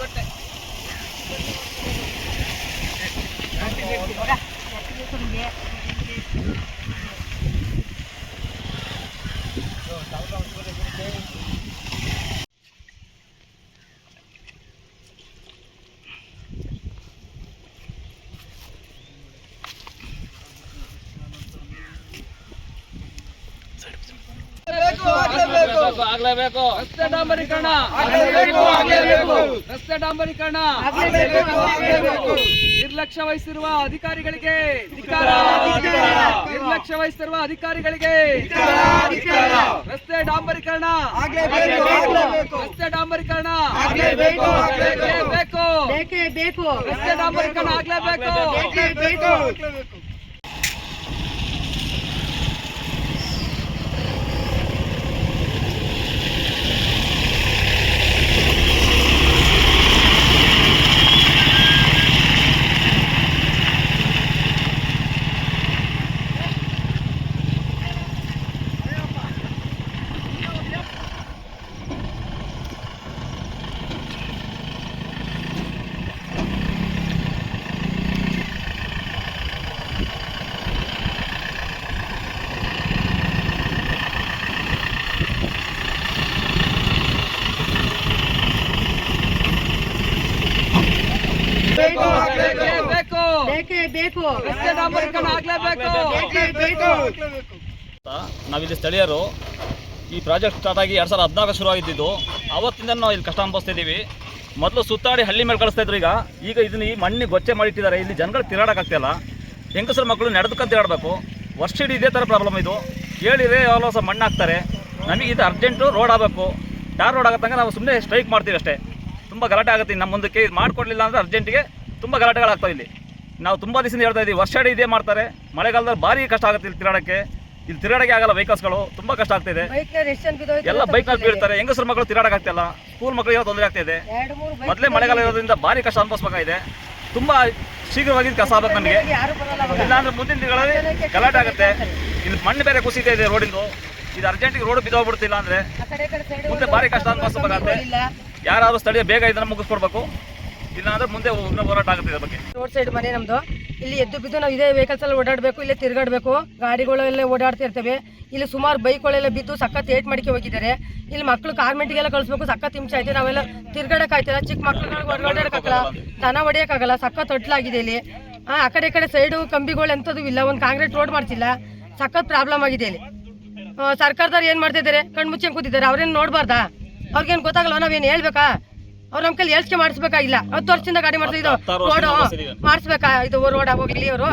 ಬಟ್ಟೆ ಆಗ್ಲೇಬೇಕು ರಸ್ತೆ ಡಾಂಬರೀಕರಣ. ರಸ್ತೆ ಡಾಂಬರೀಕರಣ. ನಿರ್ಲಕ್ಷ್ಯ ವಹಿಸಿರುವ ಅಧಿಕಾರಿಗಳಿಗೆ. ನಿರ್ಲಕ್ಷ್ಯ ವಹಿಸಿರುವ ಅಧಿಕಾರಿಗಳಿಗೆ. ರಸ್ತೆ ಡಾಂಬರೀಕರಣ. ರಸ್ತೆ ಡಾಂಬರೀಕರಣ. ಬೇಕು ರಸ್ತೆ ಡಾಂಬರೀಕರಣ ಆಗ್ಲೇಬೇಕು ಬೇಕೇ ಬೇಕು ಬೇಕೇ ಬೇಕು ಬೇಕೇ. ನಾವಿಲ್ಲಿ ಸ್ಥಳೀಯರು ಈ ಪ್ರಾಜೆಕ್ಟ್ ಸ್ಟಾರ್ಟ್ ಆಗಿ ಎರಡು ಸಾವಿರದ ಹದಿನಾಲ್ಕು ಶುರು ಆಗಿದ್ದು ಅವತ್ತಿಂದ ನಾವು ಇಲ್ಲಿ ಕಷ್ಟ ಅನುಭವಿಸ್ತಿದ್ದೀವಿ ಮೊದಲು ಸುತ್ತಾಡಿ ಹಳ್ಳಿ ಮೇಲೆ ಕಳಿಸ್ತಾ ಇದ್ರು ಈಗ. ಈಗ ಇದನ್ನ ಈ ಮಣ್ಣಿ ಗೊಚ್ಚೆ ಮಾಡಿಟ್ಟಿದ್ದಾರೆ. ಇಲ್ಲಿ ಜನಗಳು ತಿರುಗಾಡಕ್ಕಾಗ್ತಿಲ್ಲ ಹೆಂಗಸರ ಮಕ್ಕಳು ನಡೆದುಕೊಂಡು ತಿರುಗಾಡಬೇಕು ವರ್ಷ ಇಡೀ ಇದೇ ಥರ ಪ್ರಾಬ್ಲಮ್ ಇದು. ಹೇಳಿದ್ರೆ ಯಾವಾಗ ಸಹ ಮಣ್ಣು ಹಾಕ್ತಾರೆ. ನಮಗೆ ಇದು ಅರ್ಜೆಂಟು ರೋಡ್ ಆಗಬೇಕು. ಯಾರು ರೋಡ್ ಆಗತ್ತಂಗೆ ನಾವು ಸುಮ್ಮನೆ ಸ್ಟ್ರೈಕ್ ಮಾಡ್ತೀವಿ ಅಷ್ಟೇ. ತುಂಬ ಗಲಾಟೆ ಆಗುತ್ತೆ. ನಮ್ಮ ಮುಂದಕ್ಕೆ ಇದು ಮಾಡಿಕೊಡ್ಲಿಲ್ಲ ಅಂದರೆ ಅರ್ಜೆಂಟಿಗೆ ತುಂಬ ಗಲಾಟೆಗಳಾಗ್ತಾವೆ ಇಲ್ಲಿ. ನಾವು ತುಂಬ ದಿವಸದಿಂದ ಹೇಳ್ತಾ ಇದ್ದೀವಿ ವರ್ಷ ಇದೇ ಮಾಡ್ತಾರೆ. ಮಳೆಗಾಲದಲ್ಲಿ ಭಾರಿ ಕಷ್ಟ ಆಗುತ್ತೆ ಇಲ್ಲಿ ತಿರಾಡಕ್ಕೆ ಇಲ್ಲಿ ತಿರುಗಾಡಕ್ಕೆ ಆಗಲ್ಲ ವೆಹಿಕಲ್ಸ್ಗಳು ತುಂಬ ಕಷ್ಟ ಆಗ್ತಿದೆ ಎಲ್ಲ ಬೈಕ್ನಲ್ಲಿ ಬೀಳ್ತಾರೆ ಹೆಂಗಸರು ಮಕ್ಕಳು ತಿರುಗಾಡಕ್ ಆಗ್ತಿಲ್ಲ ಸ್ಕೂಲ್ ಯಾವ ತೊಂದರೆ ಆಗ್ತಿದೆ ಮೊದಲೇ ಮಳೆಗಾಲ ಇರೋದ್ರಿಂದ ಭಾರಿ ಕಷ್ಟ ಅನುಭವಿಸಬೇಕಾಗಿದೆ. ತುಂಬಾ ಶೀಘ್ರವಾಗಿ ಕಸ ಆಗ್ಬೇಕು ನಮಗೆ. ಇಲ್ಲಾಂದ್ರೆ ಮುಂದಿನ ದಿನಗಳಲ್ಲಿ ಗಲಾಟೆ ಆಗುತ್ತೆ ಇಲ್ಲಿ ಮಣ್ಣು ಬೇರೆ ಕುಸಿತಾ ಇದೆ ರೋಡಿಂದು. ಇದು ಅರ್ಜೆಂಟಿಗೆ ರೋಡ್ ಬಿದ್ದೋಗ್ಬಿಡ್ತಿಲ್ಲ ಅಂದ್ರೆ ಮುಂದೆ ಭಾರಿ ಕಷ್ಟ ಅನುಭವಿಸಬೇಕಾಗುತ್ತೆ. ಯಾರಾದ್ರೂ ಸ್ಥಳೀಯ ಬೇಗ ಇದನ್ನ ಮುಗಿಸ್ಕೊಡ್ಬೇಕು. ಮುಂದೆ ಹೋರಾಟ ಆಗುತ್ತೆ ಬಗ್ಗೆ. ರೋಡ್ ಸೈಡ್ ಮನೆ ನಮ್ದು. ಇಲ್ಲಿ ಎದ್ದು ಬಿದ್ದು ನಾವು ಇದೇ ವೆಹಿಕಲ್ಸ್ ಅಲ್ಲಿ ಓಡಾಡಬೇಕು, ಇಲ್ಲೇ ತಿರುಗಾಡಬೇಕು. ಗಾಡಿಗಳೆಲ್ಲ ಓಡಾಡ್ತಿರ್ತೇವೆ ಇಲ್ಲಿ ಸುಮಾರು ಬೈಕ್ಗಳೆಲ್ಲ ಬಿದ್ದು ಸಖತ್ ಏಟ್ ಮಾಡಿಕೆ ಹೋಗಿದ್ದಾರೆ. ಇಲ್ಲಿ ಮಕ್ಕಳು ಕಾರ್ಮೆಂಟ್ಗೆಲ್ಲ ಕಳಿಸ್ಬೇಕು, ಸಖತ್ ಹಿಂಸೆ ಆಯ್ತು. ನಾವೆಲ್ಲ ತಿರ್ಗಾಡಕ್ ಆಯ್ತಿಲ್ಲ ಚಿಕ್ಕ ಮಕ್ಳುಗಳಿಗೆ ಓಡಾಡಕ್ಕಾಗಲ್ಲ ದನ ಹೊಡೆಯೋಕ್ಕಾಗಲ್ಲ, ಸಖತ್ ತೊಟ್ಲಾಗಿದೆ ಇಲ್ಲಿ. ಆ ಕಡೆ ಈ ಕಡೆ ಸೈಡು ಕಂಬಿಗಳು ಎಂಥದ್ದು ಇಲ್ಲ. ಒಂದು ಕಾಂಕ್ರೀಟ್ ರೋಡ್ ಮಾಡ್ತಿಲ್ಲ ಸಖತ್ ಪ್ರಾಬ್ಲಮ್ ಆಗಿದೆ ಇಲ್ಲಿ. ಸರ್ಕಾರದವ್ರು ಏನು ಮಾಡ್ತಿದ್ದಾರೆ? ಕಣ್ಮುಚ್ಚಿ ಕೂತಿದ್ದಾರೆ. ಅವ್ರೇನು ನೋಡಬಾರ್ದಾ? ಅವ್ರಿಗೇನು ಗೊತ್ತಾಗಲ್ಲ ನಾವೇನು ಹೇಳ್ಬೇಕಾ? ಅವ್ರ ನಮ್ ಕೈಲಿ ಹೇಳ್ಸ್ಕೆ ಮಾಡಿಸ್ಬೇಕಾಗಿಲ್ಲ. ಹತ್ತು ವರ್ಷದಿಂದ ಗಾಡಿ ಹತ್ತಾರು ರೋಡ್ ಮಾಡಿಸ್ಬೇಕಾ? ಇದು ರೋಡ್ ಆಗೋಗ್ಲಿ ಅವರು